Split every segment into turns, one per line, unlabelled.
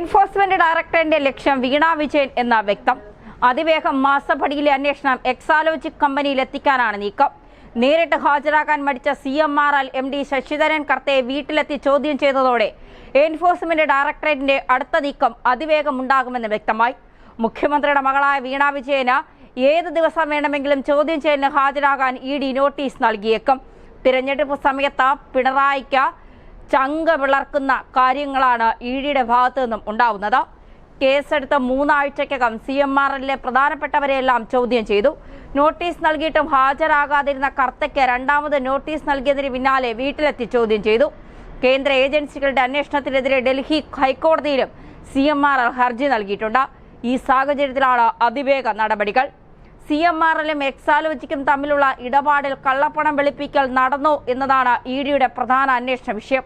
Enforcement ഡയറക്ടറിന്റെ ലക്ഷ്യം വീണ വിജയൻ എന്ന വ്യക്തം. അതിവേഗം മാസപ്പടിയിലെ അന്വേഷണം എക്സാലോജിക് കമ്പനിയിൽ എത്തിക്കാനാണ് നീക്കം. നേരിട്ട് ഹാജരാക്കാൻ മടിച്ച C M R L M D Sasidharan Kartha വീട്ടിലെത്തി ചോദ്യം ചെയ്തതോടെ എൻഫോഴ്സ്മെന്റ് ഡയറക്ടറേറ്റിന്റെ അടുത്ത നീക്കം അതിവേഗം ഉണ്ടാകുമെന്ന് വ്യക്തമായി. മുഖ്യമന്ത്രിയുടെ മകളായ വീണ വിജയന് ഏത് ദിവസം വേണമെങ്കിലും ചോദ്യം ചെയ്യലിന് ഹാജരാകാൻ ഇ ഡി നോട്ടീസ് നൽകിയേക്കും. തിരഞ്ഞെടുപ്പ് സമയത്ത് പിണറായിക്ക് ചങ്ക വിളർക്കുന്ന കാര്യങ്ങളാണ് ഇ ഡിയുടെ ഭാഗത്തു നിന്നും ഉണ്ടാവുന്നത്. കേസെടുത്ത മൂന്നാഴ്ചക്കകം സി എം ആർ എല്ലിലെ പ്രധാനപ്പെട്ടവരെയെല്ലാം ചോദ്യം ചെയ്തു. നോട്ടീസ് നൽകിയിട്ടും ഹാജരാകാതിരുന്ന കർത്തയ്ക്ക് രണ്ടാമത് നോട്ടീസ് നൽകിയതിന് പിന്നാലെ വീട്ടിലെത്തി ചോദ്യം ചെയ്തു. കേന്ദ്ര ഏജൻസികളുടെ അന്വേഷണത്തിനെതിരെ ഡൽഹി ഹൈക്കോടതിയിലും സി എം ആർ എൽ ഹർജി നൽകിയിട്ടുണ്ട്. ഈ സാഹചര്യത്തിലാണ് അതിവേഗ നടപടികൾ. സി എം ആർ എല്ലും എക്സാലോജിക്കും തമ്മിലുള്ള ഇടപാടിൽ കള്ളപ്പണം വെളുപ്പിക്കൽ നടന്നു എന്നതാണ് ഇ ഡിയുടെ പ്രധാന അന്വേഷണ വിഷയം.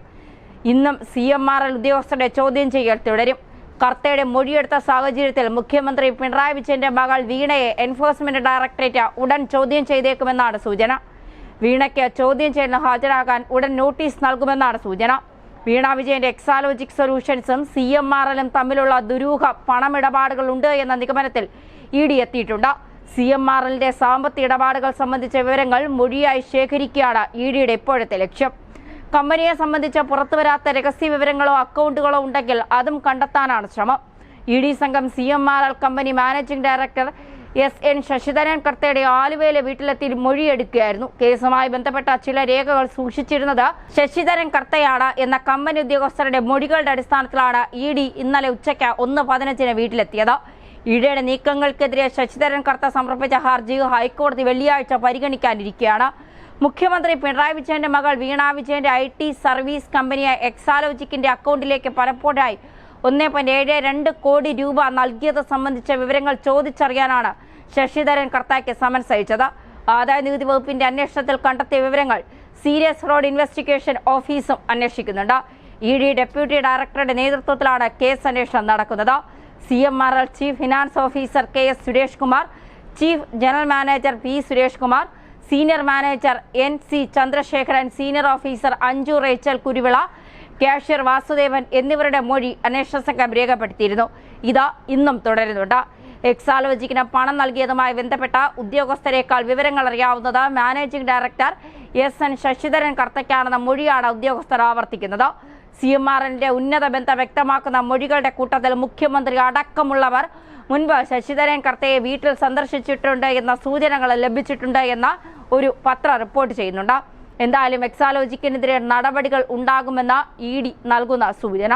ഇന്നും സി എം ആർ എൽ ഉദ്യോഗസ്ഥരുടെ ചോദ്യം ചെയ്യൽ തുടരും. കർത്തയുടെ മൊഴിയെടുത്ത സാഹചര്യത്തിൽ മുഖ്യമന്ത്രി പിണറായി വിജയന്റെ മകൾ വീണയെ എൻഫോഴ്സ്മെന്റ് ഡയറക്ടറേറ്റ് ഉടൻ ചോദ്യം ചെയ്തേക്കുമെന്നാണ് സൂചന. വീണയ്ക്ക് ചോദ്യം ചെയ്യലിന് ഹാജരാകാൻ ഉടൻ നോട്ടീസ് നൽകുമെന്നാണ് സൂചന. വീണ വിജയന്റെ എക്സാലോജിക് സൊല്യൂഷൻസും സി എം ആർ എല്ലും തമ്മിലുള്ള ദുരൂഹ പണമിടപാടുകളുണ്ട് എന്ന നിഗമനത്തിൽ ഇ ഡി എത്തിയിട്ടുണ്ട്. സി എം ആർ എല്ലിന്റെ സാമ്പത്തിക ഇടപാടുകൾ സംബന്ധിച്ച വിവരങ്ങൾ മൊഴിയായി ശേഖരിക്കുകയാണ് ഇ ഡിയുടെ ഇപ്പോഴത്തെ ലക്ഷ്യം. കമ്പനിയെ സംബന്ധിച്ച് പുറത്തുവരാത്ത രഹസ്യ വിവരങ്ങളോ അക്കൗണ്ടുകളോ ഉണ്ടെങ്കിൽ അതും കണ്ടെത്താനാണ് ശ്രമം. ഇ ഡി സംഘം C M R L company managing director S N Sasidharan കർത്തയുടെ ആലുവയിലെ വീട്ടിലെത്തി മൊഴിയെടുക്കുകയായിരുന്നു. കേസുമായി ബന്ധപ്പെട്ട ചില രേഖകൾ സൂക്ഷിച്ചിരുന്നത് ശശിധരൻ കർത്തയാണ് എന്ന കമ്പനി ഉദ്യോഗസ്ഥരുടെ മൊഴികളുടെ അടിസ്ഥാനത്തിലാണ് ഇ ഡി ഇന്നലെ ഉച്ചയ്ക്ക് ഒന്ന് പതിനഞ്ചിന് വീട്ടിലെത്തിയത്. ഇഡിയുടെ നീക്കങ്ങൾക്കെതിരെ ശശിധരൻ കർത്ത സമർപ്പിച്ച ഹർജി ഹൈക്കോടതി വെള്ളിയാഴ്ച പരിഗണിക്കാനിരിക്കുകയാണ്. മുഖ്യമന്ത്രി പിണറായി വിജയന്റെ മകൾ വീണ വിജയന്റെ ഐ ടി സർവീസ് കമ്പനിയായ എക്സാലോജിക്കിന്റെ അക്കൗണ്ടിലേക്ക് പലപ്പോഴായി ഒന്നേ പോയിന്റ് ഏഴ് രണ്ട് കോടി രൂപ നൽകിയത് സംബന്ധിച്ച വിവരങ്ങൾ ചോദിച്ചറിയാനാണ് ശശിധരൻ കർത്തായ്ക്ക് സമൻസ് അയച്ചത്. ആദായ നികുതി വകുപ്പിന്റെ അന്വേഷണത്തിൽ കണ്ടെത്തിയ വിവരങ്ങൾ സീരിയസ് റോഡ് ഇൻവെസ്റ്റിഗേഷൻ ഓഫീസും അന്വേഷിക്കുന്നുണ്ട്. ഇ ഡി ഡെപ്യൂട്ടി ഡയറക്ടറുടെ നേതൃത്വത്തിലാണ് കേസ് അന്വേഷണം നടക്കുന്നത്. C M R L chief finance officer K S Suresh Kumar chief general manager P Suresh Kumar senior manager N C Chandrasekharan senior officer Anju Rachel Kuruvila cashier Vasudevan എന്നിവരുടെ മൊഴി അന്വേഷണ സംഘം രേഖപ്പെടുത്തിയിരുന്നു. ഇത് ഇന്നും തുടരുന്നുണ്ട്. എക്സാലോജിക്കിന് പണം നൽകിയതുമായി ബന്ധപ്പെട്ട ഉദ്യോഗസ്ഥരെക്കാൾ വിവരങ്ങൾ അറിയാവുന്നത് managing director S N Sasidharan കർത്തയ്ക്കാണെന്ന മൊഴിയാണ് ഉദ്യോഗസ്ഥർ ആവർത്തിക്കുന്നത്. സി എം ആർ ഉന്നത ബന്ധം വ്യക്തമാക്കുന്ന മൊഴികളുടെ കൂട്ടത്തിൽ മുഖ്യമന്ത്രി അടക്കമുള്ളവർ മുൻപ് ശശിധരൻ കർത്തയെ വീട്ടിൽ സന്ദർശിച്ചിട്ടുണ്ട് എന്ന സൂചനകൾ ലഭിച്ചിട്ടുണ്ട് എന്ന ഒരു പത്ര റിപ്പോർട്ട് ചെയ്യുന്നുണ്ട്. എന്തായാലും എക്സാലോജിക്കിനെതിരെ നടപടികൾ ഉണ്ടാകുമെന്ന ഇ ഡി നൽകുന്ന സൂചന.